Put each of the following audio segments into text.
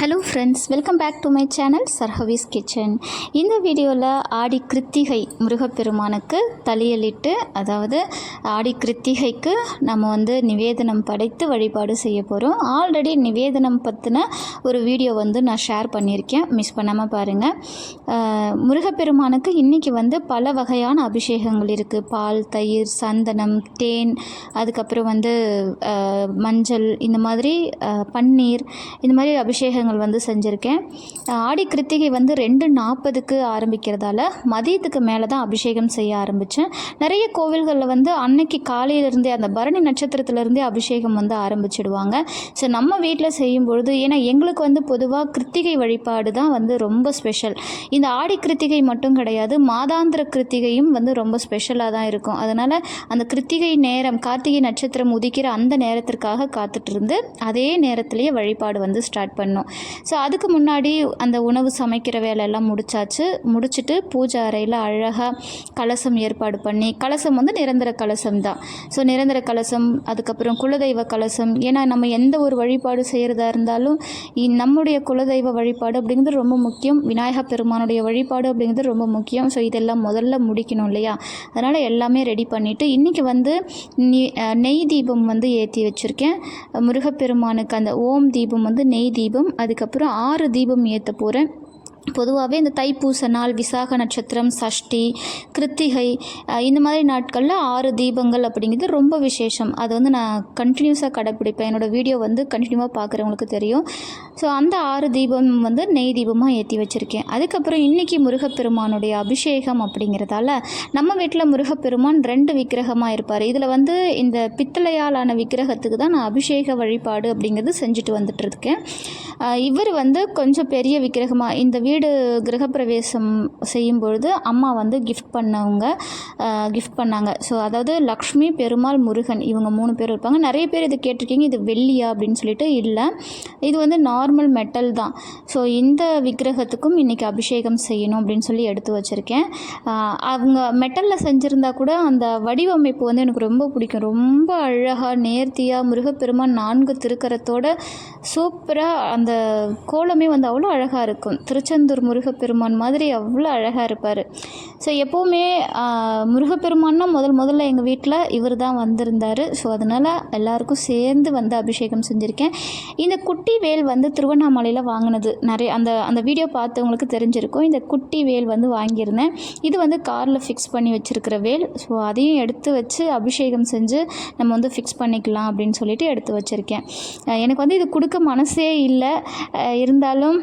Hello friends welcome back to my channel சர்ஹவிஸ் kitchen இந்த வீடியோவில் ஆடி கிருத்திகை முருகப்பெருமானுக்கு தலையலிட்டு அதாவது ஆடி கிருத்திகைக்கு நம்ம வந்து நிவேதனம் படைத்து வழிபாடு செய்ய போகிறோம் ஆல்ரெடி நிவேதனம் பற்றின ஒரு வீடியோ வந்து நான் ஷேர் பண்ணியிருக்கேன். மிஸ் பண்ணாமல் பாருங்கள் முருகப்பெருமானுக்கு இன்றைக்கி வந்து பல வகையான அபிஷேகங்கள் இருக்குது பால் தயிர் சந்தனம் தேன் அதுக்கப்புறம் வந்து மஞ்சள் இந்த மாதிரி பன்னீர் இந்த மாதிரி அபிஷேகங்கள் வந்து செஞ்சுருக்கேன். ஆடி கிருத்திகை வந்து ரெண்டு நாற்பதுக்கு ஆரம்பிக்கிறதால மதியத்துக்கு மேலே தான் அபிஷேகம் செய்ய ஆரம்பித்தேன் நிறைய கோவில்களில் வந்து அன்னைக்கு காலையிலேருந்தே அந்த பரணி நட்சத்திரத்துலேருந்தே அபிஷேகம் வந்து ஆரம்பிச்சிடுவாங்க. ஸோ நம்ம வீட்டில் செய்யும் பொழுது ஏன்னா எங்களுக்கு வந்து பொதுவாக கிருத்திகை வழிபாடு தான் வந்து ரொம்ப ஸ்பெஷல் இந்த ஆடி கிருத்திகை மட்டும் கிடையாது மாதாந்திர கிருத்திகையும் வந்து ரொம்ப ஸ்பெஷலாக தான் இருக்கும். அதனால் அந்த கிருத்திகை நேரம் கார்த்திகை நட்சத்திரம் உதிக்கிற அந்த நேரத்திற்காக காத்துட்டு இருந்து அதே நேரத்திலேயே வழிபாடு வந்து ஸ்டார்ட் பண்ணோம். ஸோ அதுக்கு முன்னாடி அந்த உணவு சமைக்கிற வேலையெல்லாம் முடிச்சாச்சு. முடிச்சுட்டு பூஜை அறையில் அழகாக கலசம் ஏற்பாடு பண்ணி கலசம் வந்து நிரந்தர கலசம் தான். ஸோ நிரந்தர கலசம் அதுக்கப்புறம் குலதெய்வ கலசம். ஏன்னா நம்ம எந்த ஒரு வழிபாடு செய்கிறதா இருந்தாலும் இ- நம்முடைய குலதெய்வ வழிபாடு அப்படிங்கிறது ரொம்ப முக்கியம். விநாயக பெருமானுடைய வழிபாடு அப்படிங்கிறது ரொம்ப முக்கியம். ஸோ இதெல்லாம் முதல்ல முடிக்கணும் இல்லையா? அதனால் எல்லாமே ரெடி பண்ணிவிட்டு இன்றைக்கி வந்து நெய் நெய் தீபம் வந்து ஏற்றி வச்சுருக்கேன். முருகப்பெருமானுக்கு அந்த ஓம் தீபம் வந்து நெய் தீபம் அதுக்கப்புறம் ஆறு தீபம் ஏற்ற போகிறேன் பொதுவாகவே இந்த தைப்பூச நாள் விசாக நட்சத்திரம் சஷ்டி கிருத்திகை இந்த மாதிரி நாட்களில் ஆறு தீபங்கள் அப்படிங்கிறது ரொம்ப விசேஷம். அது வந்து நான் கண்டினியூஸாக கடைப்பிடிப்பேன். என்னோடய வீடியோ வந்து கண்டினியூவாக பார்க்குறவங்களுக்கு தெரியும். ஸோ அந்த ஆறு தீபம் வந்து நெய் தீபமாக ஏற்றி வச்சுருக்கேன். அதுக்கப்புறம் இன்றைக்கி முருகப்பெருமானுடைய அபிஷேகம் அப்படிங்கிறதால நம்ம வீட்டில் முருகப்பெருமான் ரெண்டு விக்கிரகமாக இருப்பார். இதில் வந்து இந்த பித்தளையாலான விக்கிரகத்துக்கு தான் நான் அபிஷேக வழிபாடு அப்படிங்கிறது செஞ்சுட்டு வந்துட்டுருக்கேன் இவர் வந்து கொஞ்சம் பெரிய விக்கிரகமாக இந்த வீடு கிரகப்பிரவேசம் செய்யும் பொழுது அம்மா வந்து கிஃப்ட் பண்ணவங்க கிஃப்ட் பண்ணாங்க. ஸோ அதாவது லக்ஷ்மி பெருமாள் முருகன் இவங்க மூணு பேர் இருப்பாங்க. நிறைய பேர் இது கேட்டிருக்கீங்க. இது வெள்ளியா அப்படின்னு சொல்லிட்டு இல்லை. இது வந்து நார்மல் மெட்டல் தான். ஸோ இந்த விக்கிரகத்துக்கும் இன்றைக்கி அபிஷேகம் செய்யணும் அப்படின்னு சொல்லி எடுத்து வச்சுருக்கேன். அவங்க மெட்டலில் செஞ்சுருந்தா கூட அந்த வடிவமைப்பு வந்து எனக்கு ரொம்ப பிடிக்கும். ரொம்ப அழகாக நேர்த்தியாக முருகப்பெருமான் நான்கு திருக்கரத்தோட சூப்பராக அந்த கோலமே வந்து அவ்வளோ அழகாக இருக்கும். திருச்செந்தூர் முருகப்பெருமான் மாதிரி அவ்வளோ அழகாக இருப்பார். ஸோ எப்போவுமே முருகப்பெருமான்னா முதல் முதல்ல எங்கள் வீட்டில் இவர் தான் வந்திருந்தார். ஸோ அதனால் எல்லாருக்கும் சேர்ந்து வந்து அபிஷேகம் செஞ்சுருக்கேன். இந்த குட்டி வேல் வந்து திருவண்ணாமலையில் வாங்கினது. நிறைய அந்த அந்த வீடியோ பார்த்தவங்களுக்கு தெரிஞ்சிருக்கும். இந்த குட்டி வேல் வந்து வாங்கியிருந்தேன். இது வந்து காரில் ஃபிக்ஸ் பண்ணி வச்சுருக்கிற வேல். ஸோ அதையும் எடுத்து வச்சு அபிஷேகம் செஞ்சு நம்ம வந்து ஃபிக்ஸ் பண்ணிக்கலாம் அப்படின்னு சொல்லிட்டு எடுத்து வச்சுருக்கேன். எனக்கு வந்து இது கொடுக்க மனசே இல்லை. இருந்தாலும்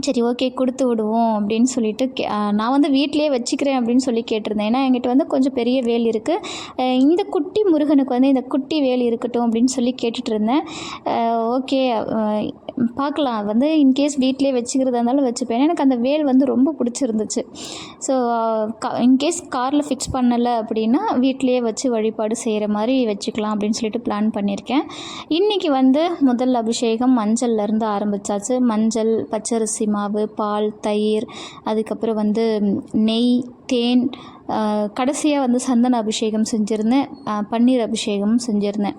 சரி ஓகே கொடுத்து விடுவோம் அப்படின்னு சொல்லிட்டு கே- நான் வந்து வீட்டிலேயே வச்சுக்கிறேன் அப்படின்னு சொல்லி கேட்டிருந்தேன். ஏன்னா என்கிட்ட வந்து கொஞ்சம் பெரிய வேல் இருக்குது இந்த குட்டி முருகனுக்கு வந்து இந்த குட்டி வேல் இருக்கட்டும் அப்படின்னு சொல்லி கேட்டுட்டு இருந்தேன் ஓகே பார்க்கலாம். வந்து இன்கேஸ் வீட்டிலே வச்சுக்கிறதா இருந்தாலும் வச்சுப்பேன். எனக்கு அந்த வேல் வந்து ரொம்ப பிடிச்சிருந்துச்சு. ஸோ இன்கேஸ் காரில் ஃபிக்ஸ் பண்ணலை அப்படின்னா வீட்டிலேயே வச்சு வழிபாடு செய்கிற மாதிரி வச்சுக்கலாம் அப்படின்னு சொல்லிட்டு பிளான் பண்ணியிருக்கேன் இன்றைக்கி வந்து முதல் அபிஷேகம் மஞ்சள்லேருந்து ஆரம்பித்தாச்சு மஞ்சள் பச்சரிசி மாவு பால் தயிர் அதுக்கப்புறம் வந்து நெய் தேன் கடைசியாக வந்து சந்தன அபிஷேகம் செஞ்சுருந்தேன். பன்னீர் அபிஷேகம் செஞ்சுருந்தேன்.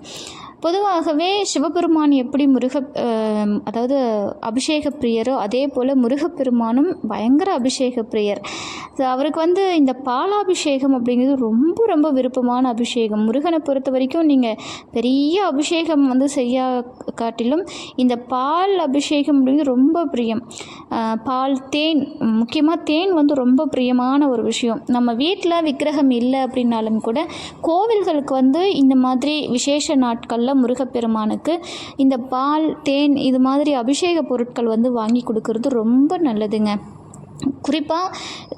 பொதுவாகவே சிவபெருமான் எப்படி முருக அதாவது அபிஷேக பிரியரோ அதே போல் முருகப்பெருமானும் பயங்கர அபிஷேக பிரியர். அவருக்கு வந்து இந்த பாலாபிஷேகம் அப்படிங்கிறது ரொம்ப ரொம்ப விருப்பமான அபிஷேகம். முருகனை பொறுத்த வரைக்கும் நீங்கள் பெரிய அபிஷேகம் வந்து செய்ய காட்டிலும் இந்த பால் அபிஷேகம் அப்படிங்கிறது ரொம்ப பிரியம். பால் தேன் முக்கியமாக தேன் வந்து ரொம்ப பிரியமான ஒரு விஷயம். நம்ம வீட்டில் விக்கிரகம் இல்லை அப்படின்னாலும் கூட கோவில்களுக்கு வந்து இந்த மாதிரி விசேஷ நாட்களில் முருகப்பெருமானுக்கு இந்த பால் தேன் இது மாதிரி அபிஷேக பொருட்கள் வந்து வாங்கி கொடுக்கறது ரொம்ப நல்லதுங்க. குறிப்பாக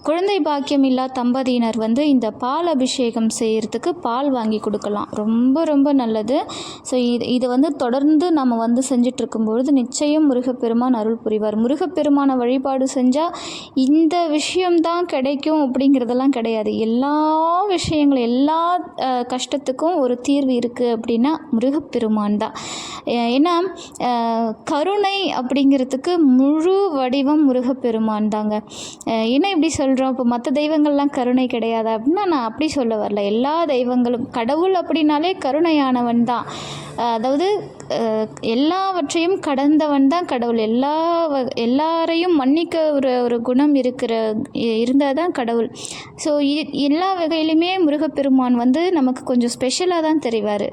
குழந்தை பாக்கியம் இல்லா தம்பதியினர் வந்து இந்த பால் அபிஷேகம் செய்கிறதுக்கு பால் வாங்கி கொடுக்கலாம். ரொம்ப ரொம்ப நல்லது. ஸோ இது இதை வந்து தொடர்ந்து நம்ம வந்து செஞ்சிட்ருக்கும்பொழுது நிச்சயம் முருகப்பெருமான் அருள் புரிவார். முருகப்பெருமான வழிபாடு செஞ்சால் இந்த விஷயம்தான் கிடைக்கும் அப்படிங்கிறதெல்லாம் கிடையாது. எல்லா விஷயங்களும் எல்லா கஷ்டத்துக்கும் ஒரு தீர்வு இருக்குது அப்படின்னா முருகப்பெருமான் தான். ஏன்னா கருணை அப்படிங்கிறதுக்கு முழு வடிவம் முருகப்பெருமான் தாங்க. என்ன இப்படி சொல்கிறோம் இப்போ மற்ற தெய்வங்கள்லாம் கருணை கிடையாதா அப்படின்னா நான் அப்படி சொல்ல வரல. எல்லா தெய்வங்களும் கடவுள் அப்படின்னாலே கருணையானவன் தான். அதாவது எல்லாவற்றையும் கடந்தவன் தான் கடவுள். எல்லா வ- எல்லாரையும் மன்னிக்க ஒரு ஒரு குணம் இருக்கிற இருந்தால் தான் கடவுள். ஸோ எல்லா வகையிலுமே முருகப்பெருமான் வந்து நமக்கு கொஞ்சம் ஸ்பெஷலாக தான் தெரிவார்.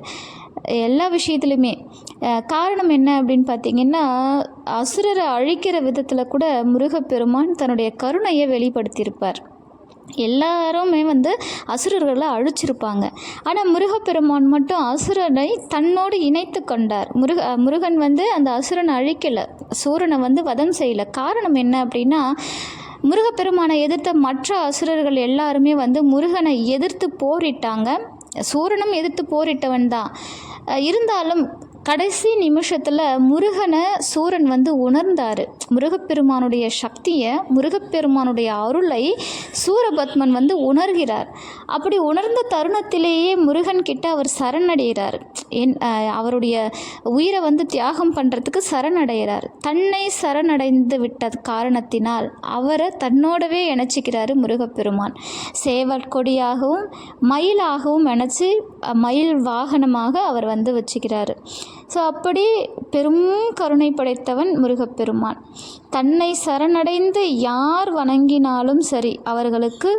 எல்லா விஷயத்துலையுமே காரணம் என்ன அப்படின்னு பார்த்தீங்கன்னா அசுரரை அழிக்கிற விதத்தில் கூட முருகப்பெருமான் தன்னுடைய கருணையை வெளிப்படுத்தியிருப்பார். எல்லாருமே வந்து அசுரர்களை அழிச்சிருப்பாங்க. ஆனால் முருகப்பெருமான் மட்டும் அசுரனை தன்னோடு இணைத்து கொண்டார். முருக முருகன் வந்து அந்த அசுரனை அழிக்கலை சூரனை வந்து வதம் செய்யலை. காரணம் என்ன அப்படின்னா முருகப்பெருமானை எதிர்த்த மற்ற அசுரர்கள் எல்லாருமே வந்து முருகனை எதிர்த்து போரிட்டாங்க. சூரனும் எதிர்த்து போரிட்டவன் தான். இருந்தாலும் கடைசி நிமிஷத்தில் முருகனை சூரன் வந்து உணர்ந்தார். முருகப்பெருமானுடைய சக்தியை முருகப்பெருமானுடைய அருளை சூரபத்மன் வந்து உணர்கிறார். அப்படி உணர்ந்த தருணத்திலேயே முருகன் கிட்ட அவர் சரணடைகிறார். என் அவருடைய உயிரை வந்து தியாகம் பண்ணுறதுக்கு சரணடைகிறார். தன்னை சரணடைந்து விட்ட காரணத்தினால் அவரை தன்னோடவே இணைச்சிக்கிறாரு முருகப்பெருமான். சேவற்கொடியாகவும் மயிலாகவும் இணைச்சி மயில் வாகனமாக அவர் வந்து வச்சுக்கிறாரு. ஸோ அப்படி பெரும் கருணை படைத்தவன் முருகப்பெருமான். தன்னை சரணடைந்து யார் வணங்கினாலும் சரி அவர்களுக்கு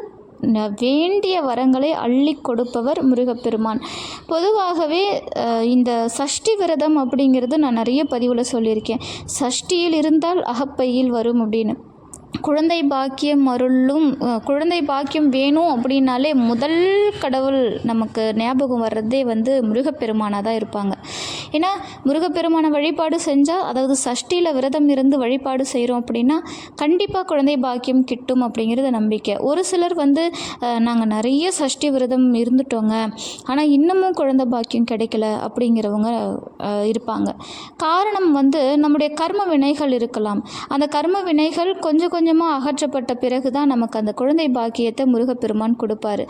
வேண்டிய வரங்களை அள்ளி கொடுப்பவர் முருகப்பெருமான். பொதுவாகவே இந்த சஷ்டி விரதம் அப்படிங்கிறது நான் நிறைய பதிவில் சொல்லியிருக்கேன். சஷ்டியில் இருந்தால் அகப்பையில் வரும் அப்படின்னு. குழந்தை பாக்கியம் அருளும் குழந்தை பாக்கியம் வேணும் அப்படின்னாலே முதல் கடவுள் நமக்கு ஞாபகம் வர்றதே வந்து முருகப்பெருமானாக தான் இருப்பாங்க. ஏன்னா முருகப்பெருமான வழிபாடு செஞ்சால் அதாவது சஷ்டியில் விரதம் இருந்து வழிபாடு செய்கிறோம் அப்படின்னா கண்டிப்பாக குழந்தை பாக்கியம் கிட்டும் அப்படிங்கிறது நம்பிக்கை. ஒரு சிலர் வந்து நாங்கள் நிறைய சஷ்டி விரதம் இருந்துட்டோங்க ஆனால் இன்னமும் குழந்தை பாக்கியம் கிடைக்கல அப்படிங்கிறவங்க இருப்பாங்க. காரணம் வந்து நம்முடைய கர்ம வினைகள் இருக்கலாம். அந்த கர்ம வினைகள் கொஞ்சம் கொஞ்சமாக அகற்றப்பட்ட பிறகு தான் நமக்கு அந்த குழந்தை பாக்கியத்தை முருகப்பெருமான் கொடுப்பாரு.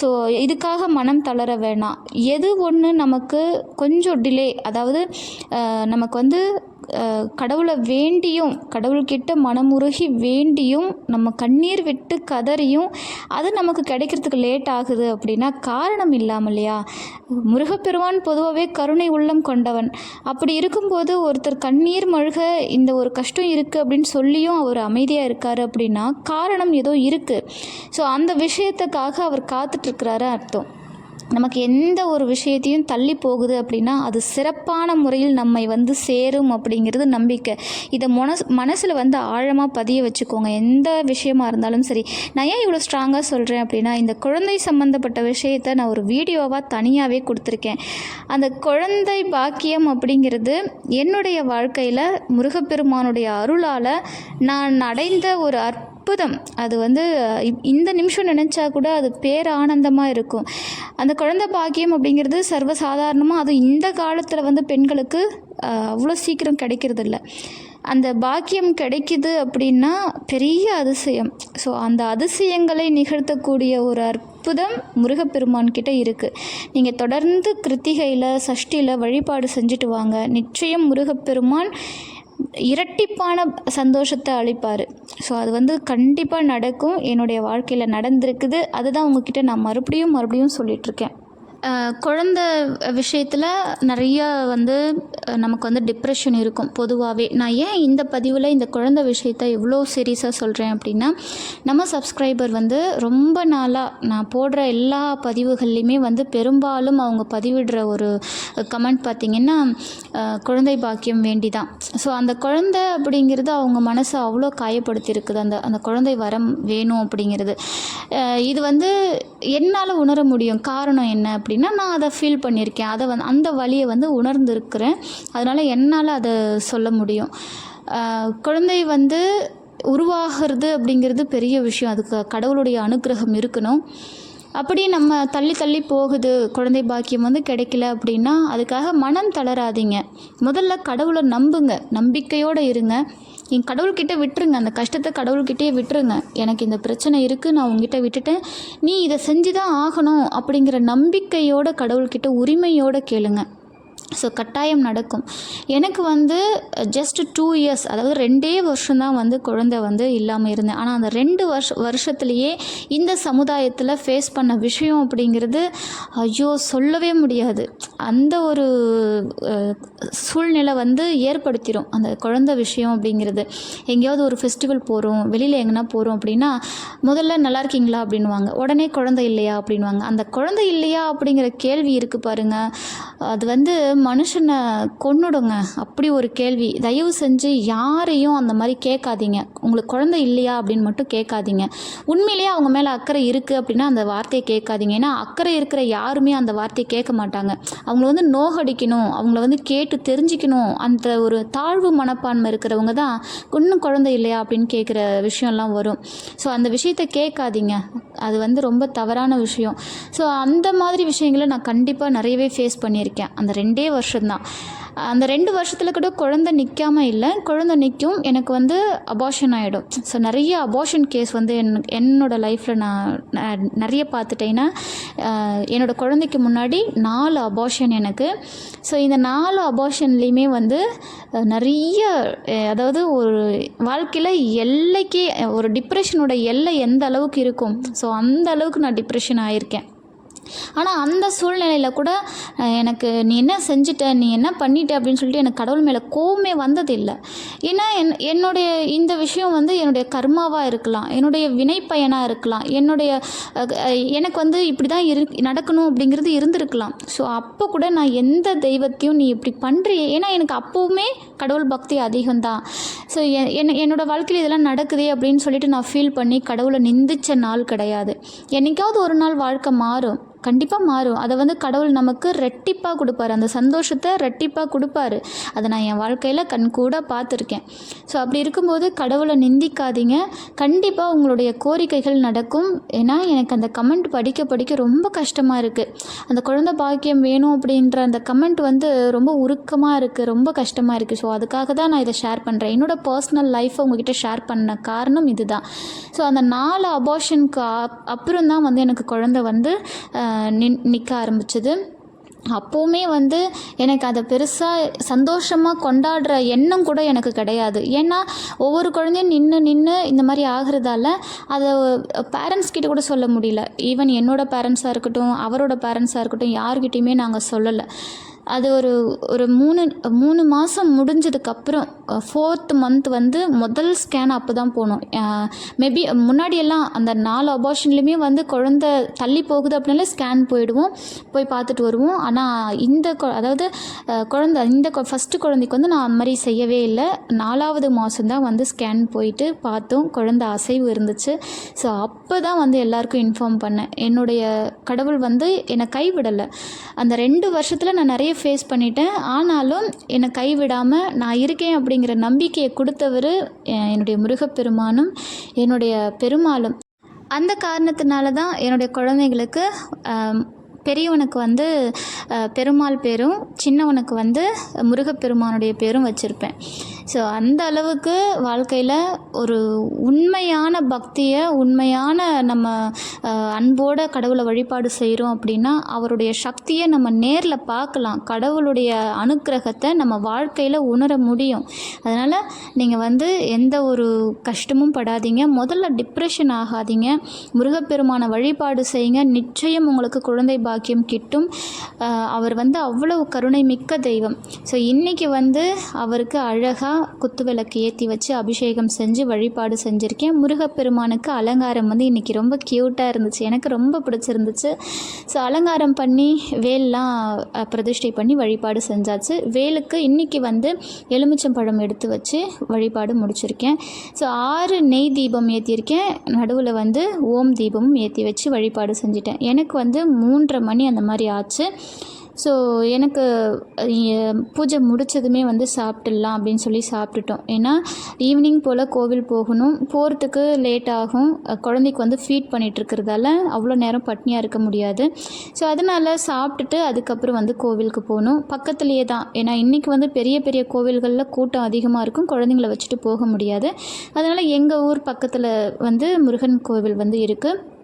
ஸோ இதுக்காக மனம் தளர வேணாம். எது ஒன்று நமக்கு கொஞ்சம் டிலே அதாவது நமக்கு வந்து கடவுளை வேண்டியும் கடவுள்கிட்ட மனமுருகி வேண்டியும் நம்ம கண்ணீர் விட்டு கதறியும் அது நமக்கு கிடைக்கிறதுக்கு லேட் ஆகுது அப்படின்னா காரணம் இல்லாமல் இல்லையா? முருகப்பெருமான் பொதுவாகவே கருணை உள்ளம் கொண்டவன். அப்படி இருக்கும்போது ஒருத்தர் கண்ணீர் மழுக இந்த ஒரு கஷ்டம் இருக்குது அப்படின்னு சொல்லியும் அவர் அமைதியாக இருக்கார் அப்படின்னா காரணம் ஏதோ இருக்குது ஸோ அந்த விஷயத்துக்காக அவர் காத்துட்ருக்கிறாரு அர்த்தம். நமக்கு எந்த ஒரு விஷயத்தையும் தள்ளி போகுது அப்படின்னா அது சிறப்பான முறையில் நம்மை வந்து சேரும் அப்படிங்கிறது நம்பிக்கை. இதை மனஸ் மனசில் வந்து ஆழமாக பதிய வச்சுக்கோங்க. எந்த விஷயமா இருந்தாலும் சரி. நான் ஏன் இவ்வளோ ஸ்ட்ராங்காக சொல்கிறேன் அப்படின்னா இந்த குழந்தை சம்மந்தப்பட்ட விஷயத்தை நான் ஒரு வீடியோவாக தனியாகவே கொடுத்துருக்கேன். அந்த குழந்தை பாக்கியம் அப்படிங்கிறது என்னுடைய வாழ்க்கையில் முருகப்பெருமானுடைய அருளால் நான் அடைந்த ஒரு அற்ப அற்புதம். அது வந்து இப்- இந்த நிமிஷம் நினச்சா கூட அது பேர் ஆனந்தமாக இருக்கும். அந்த குழந்தை பாக்கியம் அப்படிங்கிறது சர்வசாதாரணமாக அது இந்த காலத்தில் வந்து பெண்களுக்கு அவ்வளோ சீக்கிரம் கிடைக்கிறதில்ல. அந்த பாக்கியம் கிடைக்குது அப்படின்னா பெரிய அதிசயம். ஸோ அந்த அதிசயங்களை நிகழ்த்தக்கூடிய ஒரு அற்புதம் முருகப்பெருமான் கிட்ட இருக்குது நீங்கள் தொடர்ந்து கிருத்திகையில் சஷ்டியில் வழிபாடு செஞ்சுட்டு வாங்க. நிச்சயம் முருகப்பெருமான் இரட்டிப்பான சந்தோஷத்தை அளிப்பார். ஸோ அது வந்து கண்டிப்பாக நடக்கும். என்னுடைய வாழ்க்கையில் நடந்திருக்குது. அதுதான் உங்ககிட்ட நான் மறுபடியும் மறுபடியும் சொல்லிகிட்ருக்கேன் குழந்த விஷயத்தில் நிறைய வந்து நமக்கு வந்து டிப்ரெஷன் இருக்கும் பொதுவாகவே நான் ஏன் இந்த பதிவில் இந்த குழந்தை விஷயத்த இவ்வளோ சீரியஸாக சொல்கிறேன் அப்படின்னா நம்ம சப்ஸ்கிரைபர் வந்து ரொம்ப நாளாக நான் போடுற எல்லா பதிவுகள்லையுமே வந்து பெரும்பாலும் அவங்க பதிவிடுற ஒரு கமெண்ட் பார்த்திங்கன்னா குழந்தை பாக்கியம் வேண்டி தான் ஸோ அந்த குழந்தை அப்படிங்கிறது அவங்க மனசை அவ்வளோ காயப்படுத்தியிருக்குது. அந்த அந்த குழந்தை வரம் வேணும் அப்படிங்கிறது. இது வந்து என்னால் உணர முடியும். காரணம் என்ன அப்படின்னா நான் அதை ஃபீல் பண்ணியிருக்கேன். அதை வந்து அந்த வழியை வந்து உணர்ந்திருக்கிறேன். அதனால் என்னால் அதை சொல்ல முடியும். குழந்தை வந்து உருவாகிறது அப்படிங்கிறது பெரிய விஷயம். அதுக்கு கடவுளுடைய அனுக்கிரகம் இருக்கணும். அப்படி நம்ம தள்ளி தள்ளி போகுது. குழந்தை பாக்கியம் வந்து கிடைக்கல அப்படின்னா அதுக்காக மனம் தளராதீங்க. முதல்ல கடவுளை நம்புங்க. நம்பிக்கையோடு இருங்க. என் கடவுள்கிட்ட விட்டுருங்க. அந்த கஷ்டத்தை கடவுள்கிட்டே விட்டுருங்க. எனக்கு இந்த பிரச்சனை இருக்குது நான் உங்ககிட்ட விட்டுட்டேன். நீ இதை செஞ்சு தான் ஆகணும் அப்படிங்கிற நம்பிக்கையோட கடவுள்கிட்ட உரிமையோடு கேளுங்க. ஸோ கட்டாயம் நடக்கும். எனக்கு வந்து ஜஸ்ட் டூ இயர்ஸ் அதாவது ரெண்டே வருஷம்தான் வந்து குழந்தை வந்து இல்லாமல் இருந்தேன். ஆனால் அந்த ரெண்டு வருஷ வருஷத்துலேயே இந்த சமுதாயத்தில் ஃபேஸ் பண்ண விஷயம் அப்படிங்கிறது ஐயோ சொல்லவே முடியாது. அந்த ஒரு சூழ்நிலை வந்து ஏற்படுத்திடும் அந்த குழந்தை விஷயம் அப்படிங்கிறது. எங்கேயாவது ஒரு ஃபெஸ்டிவல் போகிறோம் வெளியில் எங்கன்னா போகிறோம் அப்படின்னா முதல்ல நல்லா இருக்கீங்களா? அப்படின்வாங்க உடனே குழந்தை இல்லையா? அப்படின்வாங்க அந்த குழந்தை இல்லையா அப்படிங்கிற கேள்வி இருக்குது பாருங்கள் அது வந்து மனுஷனை கொன்னுடுங்க. அப்படி ஒரு கேள்வி. தயவு செஞ்சு யாரையும் அந்த மாதிரி கேட்காதீங்க. உங்களுக்கு குழந்தை இல்லையா அப்படின்னு மட்டும் கேட்காதீங்க. உண்மையிலேயே அவங்க மேலே அக்கறை இருக்குது அப்படின்னா அந்த வார்த்தையை கேட்காதீங்க. ஏன்னா அக்கறை இருக்கிற யாருமே அந்த வார்த்தையை கேட்க மாட்டாங்க. அவங்கள வந்து நோகடிக்கணும். அவங்கள வந்து கேட்டு தெரிஞ்சுக்கணும். அந்த ஒரு தாழ்வு மனப்பான்மை இருக்கிறவங்க தான் இன்னும் குழந்தை இல்லையா அப்படின்னு கேட்குற விஷயம்லாம் வரும். ஸோ அந்த விஷயத்தை கேட்காதீங்க. அது வந்து ரொம்ப தவறான விஷயம். ஸோ அந்த மாதிரி விஷயங்களை நான் கண்டிப்பாக நிறையவே ஃபேஸ் பண்ணியிருக்கேன். அந்த ரெண்டே வருஷம்தான். அந்த ரெண்டு வருஷத்தில் கூட குழந்தை நிற்காம இல்லை. குழந்தை நிற்கும் எனக்கு வந்து அபார்ஷன் ஆகிடும் ஸோ நிறைய அபார்ஷன் கேஸ் வந்து என் என்னோடய லைஃப்பில் நான் நிறைய பார்த்துட்டேன்னா என்னோடய என்னோட குழந்தைக்கு முன்னாடி நாலு அபார்ஷன் எனக்கு. ஸோ இந்த நாலு அபார்ஷன்லேயுமே வந்து நிறைய அதாவது ஒரு வாழ்க்கையில் எல்லைக்கே ஒரு டிப்ரெஷனோட எல்லை எந்த அளவுக்கு இருக்கும்? ஸோ அந்த அளவுக்கு நான் டிப்ரெஷன் ஆகியிருக்கேன் ஆனால் அந்த சூழ்நிலையில் கூட எனக்கு நீ என்ன செஞ்சிட்ட நீ என்ன பண்ணிட்ட அப்படின்னு சொல்லிட்டு எனக்கு கடவுள் மேலே கோவமே வந்ததில்லை. ஏன்னா என் என்னுடைய இந்த விஷயம் வந்து என்னுடைய கர்மாவாக இருக்கலாம் என்னுடைய வினைப்பயனாக இருக்கலாம் என்னுடைய எனக்கு வந்து இப்படி தான் இரு நடக்கணும் அப்படிங்கிறது இருந்திருக்கலாம். ஸோ அப்போ கூட நான் எந்த தெய்வத்தையும் நீ இப்படி பண்ணுறிய ஏன்னா எனக்கு அப்போவுமே கடவுள் பக்தி அதிகம்தான். ஸோ என் என்னோட வாழ்க்கையில் இதெல்லாம் நடக்குதே அப்படின்னு சொல்லிட்டு நான் ஃபீல் பண்ணி கடவுளை நிந்திச்ச நாள் கிடையாது. என்றைக்காவது ஒரு நாள் வாழ்க்கை மாறும். கண்டிப்பாக மாறும். அதை வந்து கடவுள் நமக்கு ரெட்டிப்பாக கொடுப்பாரு. அந்த சந்தோஷத்தை ரெட்டிப்பாக கொடுப்பாரு. அதை நான் என் வாழ்க்கையில் கண் கூட பார்த்துருக்கேன். ஸோ அப்படி இருக்கும்போது கடவுளை நிந்திக்காதீங்க. கண்டிப்பாக உங்களுடைய கோரிக்கைகள் நடக்கும். ஏன்னா எனக்கு அந்த கமெண்ட் படிக்க படிக்க ரொம்ப கஷ்டமாக இருக்குது அந்த குழந்தை பாக்கியம் வேணும் அப்படின்ற அந்த கமெண்ட் வந்து ரொம்ப உருக்கமாக இருக்குது ரொம்ப கஷ்டமாக இருக்குது ஸோ அதுக்காக தான் நான் இதை ஷேர் பண்ணுறேன் என்னோட பர்சனல் லைஃப்பை உங்ககிட்ட ஷேர் பண்ண காரணம் இதுதான். ஸோ அந்த நாலு அபார்ஷனுக்கு அப்புறம் தான் வந்து எனக்கு குழந்தை வந்து நின் நிற்க ஆரம்பிச்சது. அப்போவுமே வந்து எனக்கு அதை பெருசாக சந்தோஷமாக கொண்டாடுற எண்ணம் கூட எனக்கு கிடையாது. ஏன்னா ஒவ்வொரு குழந்தையும் நின்று நின்று இந்த மாதிரி ஆகிறதால அதை பேரண்ட்ஸ் கிட்ட கூட சொல்ல முடியல. ஈவன் என்னோட பேரண்ட்ஸாக இருக்கட்டும் அவரோட பேரண்ட்ஸாக இருக்கட்டும் யார்கிட்டையுமே நாங்கள் சொல்லலை. அது ஒரு ஒரு மூணு மூணு மாதம் முடிஞ்சதுக்கப்புறம் ஃபோர்த் மந்த் வந்து முதல் ஸ்கேன் அப்போ தான் போனோம் மேபி முன்னாடியெல்லாம் அந்த நாலு அபார்ஷன்லேயுமே வந்து குழந்த தள்ளி போகுது அப்படின்னாலே ஸ்கேன் போயிடுவோம் போய் பார்த்துட்டு வருவோம். ஆனால் இந்த கொ- அதாவது குழந்த இந்த ஃபஸ்ட்டு குழந்தைக்கு வந்து நான் அந்த மாதிரி செய்யவே இல்லை. நாலாவது மாதம் தான் வந்து ஸ்கேன் போயிட்டு பார்த்தோம். குழந்த அசைவு இருந்துச்சு. ஸோ அப்போ தான் வந்து எல்லாருக்கும் இன்ஃபார்ம் பண்ணேன். என்னுடைய கடவுள் வந்து என்னை கைவிடலை. அந்த ரெண்டு வருஷத்தில் நான் நிறைய ஃபேஸ் பண்ணிட்டேன். ஆனாலும் என்னை கைவிடாமல் நான் இருக்கேன் அப்படிங்கிற நம்பிக்கையை கொடுத்தவர் என்னுடைய முருகப்பெருமானும் என்னுடைய பெருமாளும். அந்த காரணத்தினால தான் என்னுடைய குழந்தைங்களுக்கு பெரியவனுக்கு வந்து பெருமாள் பேரும் சின்னவனுக்கு வந்து முருகப்பெருமானுடைய பேரும் வச்சுருப்பேன். ஸோ அந்த அளவுக்கு வாழ்க்கையில் ஒரு உண்மையான பக்தியை உண்மையான நம்ம அன்போட கடவுளை வழிபாடு செய்கிறோம் அப்படின்னா அவருடைய சக்தியை நம்ம நேரில் பார்க்கலாம். கடவுளுடைய அனுக்கிரகத்தை நம்ம வாழ்க்கையில் உணர முடியும். அதனால் நீங்கள் வந்து எந்த ஒரு கஷ்டமும் படாதீங்க. முதல்ல டிப்ரெஷன் ஆகாதீங்க. முருகப்பெருமானை வழிபாடு செய்யுங்க. நிச்சயம் உங்களுக்கு குழந்தை பாக்கியம் கிட்டும். அவர் வந்து அவ்வளவு கருணை மிக்க தெய்வம். ஸோ இன்றைக்கி வந்து அவருக்கு அழகாக குத்து விளக்கு ஏற்றி வச்சு அபிஷேகம் செஞ்சு வழிபாடு செஞ்சுருக்கேன். முருகப்பெருமானுக்கு அலங்காரம் வந்து இன்றைக்கி ரொம்ப க்யூட்டாக இருந்துச்சு. எனக்கு ரொம்ப பிடிச்சிருந்துச்சு. ஸோ அலங்காரம் பண்ணி வேல்லாம் பிரதிஷ்டை பண்ணி வழிபாடு செஞ்சாச்சு. வேலுக்கு இன்றைக்கி வந்து எலுமிச்சம்பழம் எடுத்து வச்சு வழிபாடு முடிச்சிருக்கேன். ஸோ ஆறு நெய் தீபம் ஏற்றியிருக்கேன் நடுவில் வந்து ஓம் தீபமும் ஏற்றி வச்சு வழிபாடு செஞ்சுட்டேன். எனக்கு வந்து மூன்றரை மணி அந்த மாதிரி ஆச்சு. ஸோ எனக்கு பூஜை முடித்ததுமே வந்து சாப்பிட்டுடலாம் அப்படின்னு சொல்லி சாப்பிட்டுட்டோம். ஏன்னா ஈவினிங் போல் கோவில் போகணும். போகிறதுக்கு லேட் ஆகும். குழந்தைக்கு வந்து ஃபீட் பண்ணிகிட்டு இருக்கிறதால அவ்வளோ நேரம் பட்னியாக இருக்க முடியாது. ஸோ அதனால் சாப்பிட்டுட்டு அதுக்கப்புறம் வந்து கோவிலுக்கு போகணும். பக்கத்துலேயே தான். ஏன்னா இன்றைக்கி வந்து பெரிய பெரிய கோவில்களில் கூட்டம் அதிகமாக இருக்கும். குழந்தைங்கள வச்சுட்டு போக முடியாது. அதனால் எங்கள் ஊர் பக்கத்தில் வந்து முருகன் கோவில் வந்து இருக்குது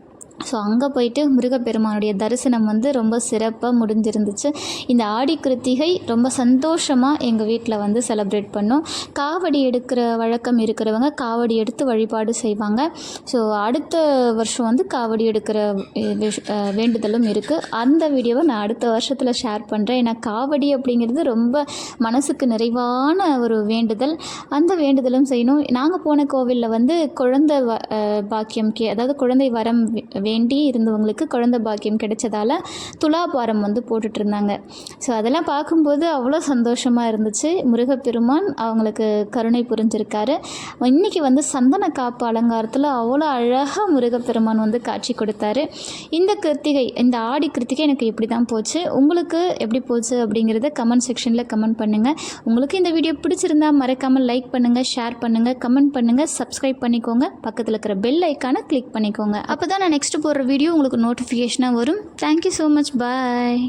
ஸோ அங்கே போயிட்டு முருகப்பெருமானுடைய தரிசனம் வந்து ரொம்ப சிறப்பாக முடிஞ்சிருந்துச்சு. இந்த ஆடி கிருத்திகை ரொம்ப சந்தோஷமாக எங்கள் வீட்டில் வந்து செலப்ரேட் பண்ணோம். காவடி எடுக்கிற வழக்கம் இருக்கிறவங்க காவடி எடுத்து வழிபாடு செய்வாங்க. ஸோ அடுத்த வருஷம் வந்து காவடி எடுக்கிற விஷ்- வேண்டுதலும் இருக்குது அந்த வீடியோவை நான் அடுத்த வருஷத்தில் ஷேர் பண்ணுறேன் ஏன்னா காவடி அப்படிங்கிறது ரொம்ப மனசுக்கு நிறைவான ஒரு வேண்டுதல். அந்த வேண்டுதலும் செய்யணும். நாங்கள் போன கோவிலில் வந்து குழந்தை வ- பாக்கியம் கே அதாவது குழந்தை வரம் வேண்டி இருந்தவங்களுக்கு குழந்தை பாக்கியம் கிடைச்சதால துலாபாரம் வந்து போட்டுட்டு இருந்தாங்க ஸோ அதெல்லாம் பார்க்கும்போது அவ்வளோ சந்தோஷமாக இருந்துச்சு. முருகப்பெருமான் அவங்களுக்கு கருணை புரிஞ்சிருக்காரு. இன்றைக்கி வந்து சந்தன காப்பு அலங்காரத்தில் அவ்வளோ அழகாக முருகப்பெருமான் வந்து காட்சி கொடுத்தாரு. இந்த கிருத்திகை இந்த ஆடி கிருத்திகை எனக்கு இப்படி தான் போச்சு. உங்களுக்கு எப்படி போச்சு அப்படிங்கிறத கமெண்ட் செக்ஷனில் கமெண்ட் பண்ணுங்கள் உங்களுக்கு இந்த வீடியோ பிடிச்சிருந்தா மறக்காமல் லைக் பண்ணுங்கள் ஷேர் பண்ணுங்கள் கமெண்ட் பண்ணுங்கள் சப்ஸ்கிரைப் பண்ணிக்கோங்க. பக்கத்தில் இருக்கிற பெல் ஐக்கானை கிளிக் பண்ணிக்கோங்க. அப்போ தான் நான் நெக்ஸ்ட் போடுற வீடியோ உங்களுக்கு நோட்டிஃபிகேஷனாக வரும். Thank you so much bye